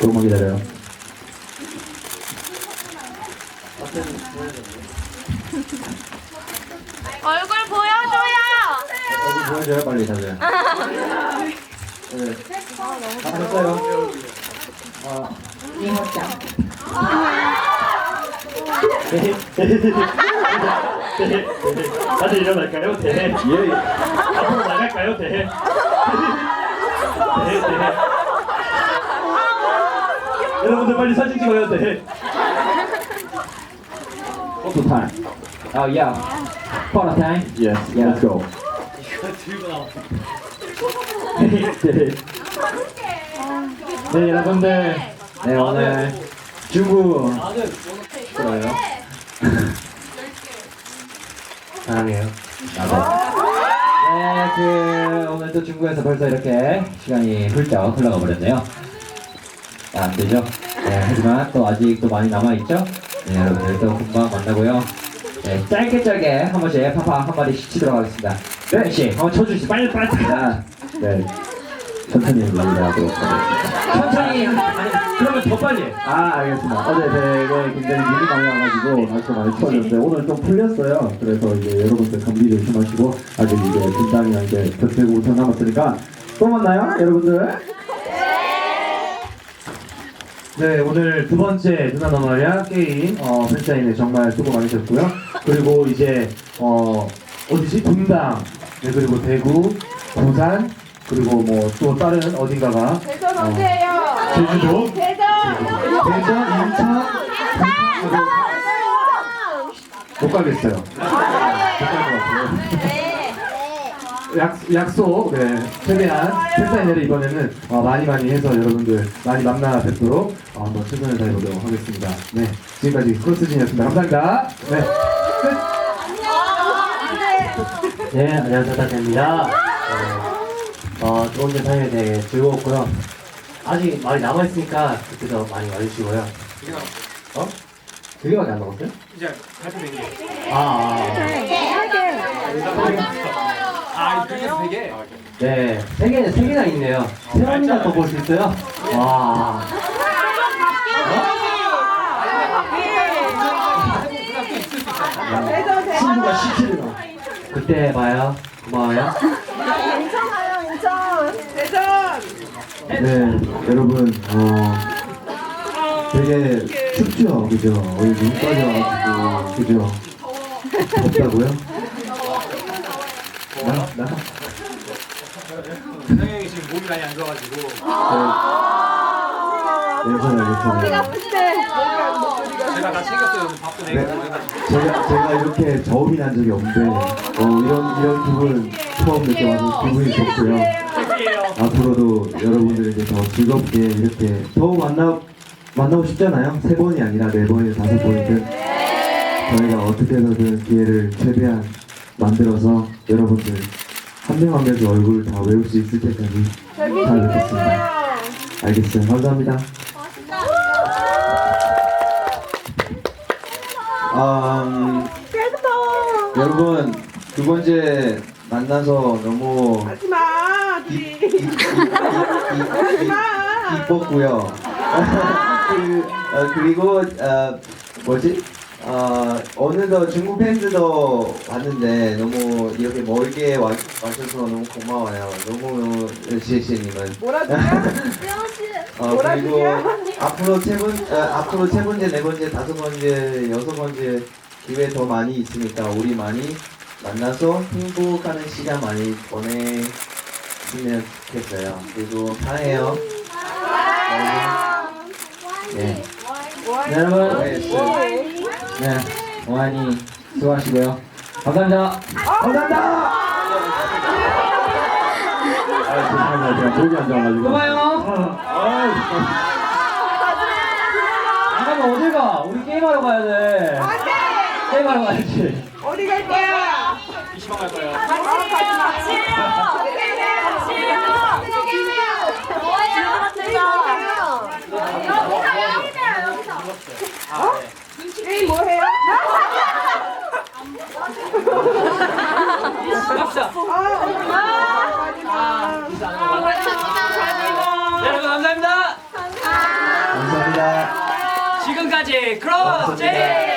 조금만 기다려요. 얼굴 보여줘요. 얼굴 보여줘요, 빨리 다들. 네. 다 됐어요. 아, 다들 일어날까요? 네. 예. 앞으로 나갈까요? 네. 네, 네. 여러분들 빨리 사진 찍어요. 네. Photo time. Oh yeah. Photo time. Yes, Yeah. Let's go. 네. 네, 여러분들. 네 오늘 중국 좋아요. 사랑해요. 네, 그 오늘 또 중국에서 벌써 이렇게 시간이 훌쩍 흘러가 버렸네요. 아, 안 되죠? 네, 하지만 또 아직 또 많이 남아 있죠? 네, 여러분들 또 금방 만나고요. 네, 짧게 짧게 한 번씩 파파 한 마디씩 치도록 하겠습니다. 네, 씨, 한번 쳐주시죠. 빨리 빨리. 자, 네, 천천히 말하도록 하겠습니다. 천천히. 아니, 그러면 더 빨리. 아 알겠습니다. 어제 되게 굉장히 눈이 많이 와가지고 날씨가 많이 추워졌는데 오늘 좀 풀렸어요. 그래서 이제 여러분들 감기 조심하시고 아직 이제 분당이랑 이제 벽대고 우선 남았으니까 또 만나요, 여러분들. 네 오늘 두 번째 누나 너말야 게임 어, 팬사인회 정말 수고 많으셨고요. 그리고 이제 어 어디지 분당 네 그리고 대구 부산 그리고 뭐 또 다른 어딘가가 대전 어, 언제예요? 제주도 대전. 대전, 인천, 못 가겠어요. 못갈것 같아요. 약, 약속, 네. 최대한 팬사인회를 이번에는 어, 많이 많이 해서 여러분들 많이 만나 뵙도록 어, 한번 최선을 다해보도록 하겠습니다. 네. 지금까지 크로스진이었습니다. 감사합니다. 네. 끝! 네, 안녕하세요. 다입니다 어, 두 번째 사연이 되게 즐거웠고요. 아직 많이 남아있으니까 그때도 많이 와주시고요. 어? 두 개밖에 안 남았어요? 이제 발표된 게. 아, 아, 아, 그게 세 개. 네. 세 개, 세 개나 있네요. 세 번이나 더 볼 수 있어요? 와. 대전 대전. 친구가 시키는 그때 봐요. 고마워요 인천. 대전. 네, 여러분, 어, 되게 춥죠, 그죠? 오늘 눈까지 와가지고, 그죠? 덥다고요? 나, 나, 성형이 지금 몸이 많이 안 좋아가지고. 괜찮아요, 괜찮아요. 제가 다 챙겼어요. 밥도 내고 네. 해가지고. 제가, 제가 이렇게 저음이 난 적이 없는데, 어, 이런, 이런 기분 처음 느껴봐서 기분이 좋고요. 할게요. 앞으로도 여러분들에게 더 즐겁게 이렇게 더 만나, 만나고 싶잖아요. 세 번이 아니라 네 번이나 다섯 번이든. 저희가 어떻게 해서든 기회를 최대한 만들어서 여러분들 한 명 한 명의 얼굴을 다 외울 수 있을 때까지 잘 뵙겠습니다. 알겠어요. 감사합니다. 아, 음, 여러분 두 번째 만나서 너무 하지마, 이- 이뻤고요. 그, 어, 그리고 어, 뭐지? 어, 어느덧 중국 팬들도 왔는데 너무 이렇게 멀게 와, 와셔서 너무 고마워요. 너무. 뭐라고요? 어, 뭐라 그리고? 앞으로 세 번, 어, 앞으로 세 번째, 네 번째, 다섯 번째, 여섯 번째 기회 더 많이 있으니까 우리 많이 만나서 행복하는 시간 많이 보내 시면 좋겠어요. 그리고 사랑해요. 네. 네, 여러분. 네, 동안이 수고하시고요. 감사합니다. 감사합니다! 아, 죄송합니다. 제가 목이 안 좋아가지고. 또 봐요. 안 가면 어딜 가? 우리 게임하러 가야 돼. 게임하러 가야지. 어디 갈 거야? PC방 갈 거예 게임 뭐 해요? 감사합니다. 감사합니다. 지금까지 크로스 제이.